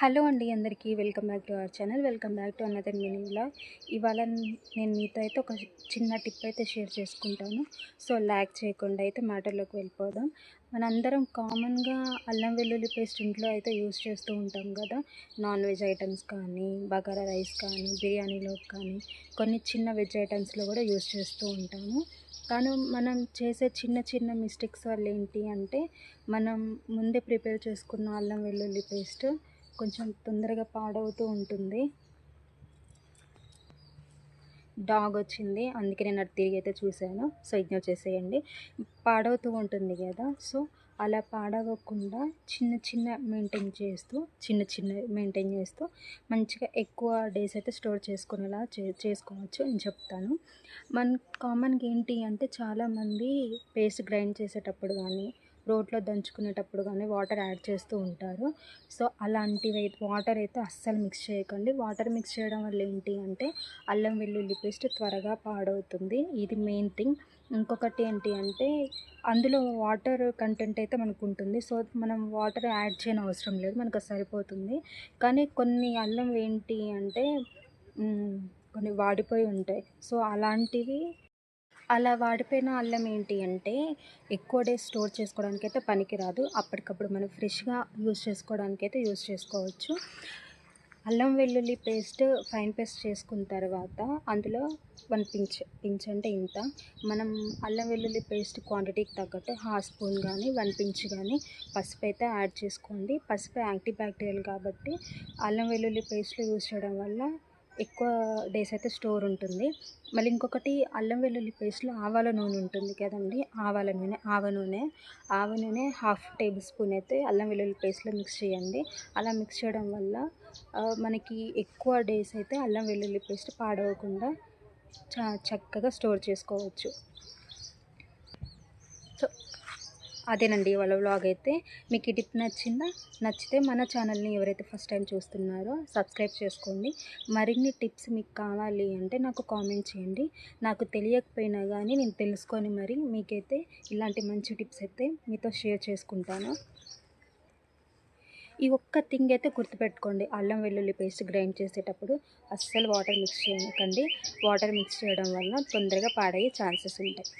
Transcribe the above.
Hello అండి అందరికీ welcome back to our channel welcome back to another mini blog ఇవాళ నేను మీతో అయితే ఒక చిన్న టిప్ అయితే షేర్ చేసుకుంటాను. సో ల్యాక్ చేయకుండా అయితే మ్యాటర్లోకి వెళ్ళిపోదాం. మనందరం కామన్గా అల్లం వెల్లుల్లి పేస్ట్ ఇంట్లో అయితే యూస్ చేస్తూ ఉంటాం కదా. నాన్ వెజ్ ఐటమ్స్ కానీ బగారా రైస్ కానీ బిర్యానీలో కానీ కొన్ని చిన్న వెజ్ ఐటమ్స్లో కూడా యూస్ చేస్తూ ఉంటాము. కానీ మనం చేసే చిన్న చిన్న మిస్టేక్స్ వల్ల ఏంటి అంటే మనం ముందే ప్రిపేర్ చేసుకున్న అల్లం వెల్లుల్లి పేస్ట్ కొంచెం తొందరగా పాడవుతూ ఉంటుంది. డాగ్ వచ్చింది. అందుకే నేను అటు తిరిగి అయితే చూశాను. సో ఇగ్నోర్ చేసేయండి. పాడవుతూ ఉంటుంది కదా. సో అలా పాడవకుండా చిన్న చిన్న మెయింటైన్ చేస్తూ చిన్న చిన్న మెయింటైన్ చేస్తూ మంచిగా ఎక్కువ డేస్ అయితే స్టోర్ చేసుకునేలా చే చేసుకోవచ్చు అని చెప్తాను. మన కామన్గా ఏంటి అంటే చాలామంది పేస్ట్ గ్రైండ్ చేసేటప్పుడు కానీ రోట్లో దంచుకునేటప్పుడు కానీ వాటర్ యాడ్ చేస్తూ ఉంటారు. సో అలాంటివి వాటర్ అయితే అస్సలు మిక్స్ చేయకండి. వాటర్ మిక్స్ చేయడం వల్ల ఏంటి అంటే అల్లం వెల్లుల్లి పేస్ట్ త్వరగా పాడవుతుంది. ఇది మెయిన్ థింగ్. ఇంకొకటి ఏంటి అంటే అందులో వాటర్ కంటెంట్ అయితే మనకు ఉంటుంది సో మనం వాటర్ యాడ్ చేయని అవసరం లేదు. మనకు సరిపోతుంది. కానీ కొన్ని అల్లం ఏంటి అంటే కొన్ని వాడిపోయి ఉంటాయి. సో అలాంటివి అలా వాడిపోయిన అల్లం ఏంటి అంటే ఎక్కువ డేస్ స్టోర్ చేసుకోవడానికి అయితే పనికిరాదు. అప్పటికప్పుడు మనం ఫ్రెష్గా యూస్ చేసుకోవడానికి అయితే యూస్ చేసుకోవచ్చు. అల్లం వెల్లుల్లి పేస్ట్ ఫైన్ పేస్ట్ చేసుకున్న తర్వాత అందులో వన్ పించ్ పించ్ అంటే ఇంత. మనం అల్లం వెల్లుల్లి పేస్ట్ క్వాంటిటీకి తగ్గట్టు హాఫ్ స్పూన్ కానీ వన్ పించ్ కానీ పసుపు అయితే యాడ్ చేసుకోండి. పసుపు యాంటీ బ్యాక్టీరియల్ కాబట్టి అల్లం వెల్లుల్లి పేస్ట్లో యూస్ చేయడం వల్ల ఎక్కువ డేస్ అయితే స్టోర్ ఉంటుంది. మళ్ళీ ఇంకొకటి అల్లం వెల్లుల్లి పేస్ట్లో ఆవాల నూనె ఉంటుంది కదండి. ఆవాల నూనె ఆవ నూనె. ఆవ నూనె హాఫ్ టేబుల్ స్పూన్ అయితే అల్లం వెల్లుల్లి పేస్ట్లో మిక్స్ చేయండి. అలా మిక్స్ చేయడం వల్ల మనకి ఎక్కువ డేస్ అయితే అల్లం వెల్లుల్లి పేస్ట్ పాడవకుండా చక్కగా స్టోర్ చేసుకోవచ్చు. అదేనండి వాళ్ళ వ్లాగ్ అయితే. మీకు ఈ టిప్ నచ్చిందా? నచ్చితే మన ఛానల్ని ఎవరైతే ఫస్ట్ టైం చూస్తున్నారో సబ్స్క్రైబ్ చేసుకోండి. మరిన్ని టిప్స్ మీకు కావాలి అంటే నాకు కామెంట్ చేయండి. నాకు తెలియకపోయినా కానీ నేను తెలుసుకొని మరి మీకైతే ఇలాంటి మంచి టిప్స్ అయితే మీతో షేర్ చేసుకుంటాను. ఈ ఒక్క థింగ్ అయితే గుర్తుపెట్టుకోండి. అల్లం వెల్లుల్లి పేస్ట్ గ్రైండ్ చేసేటప్పుడు అస్సలు వాటర్ మిక్స్ చేయకండి. వాటర్ మిక్స్ చేయడం వల్ల తొందరగా పాడయ్యే ఛాన్సెస్ ఉంటాయి.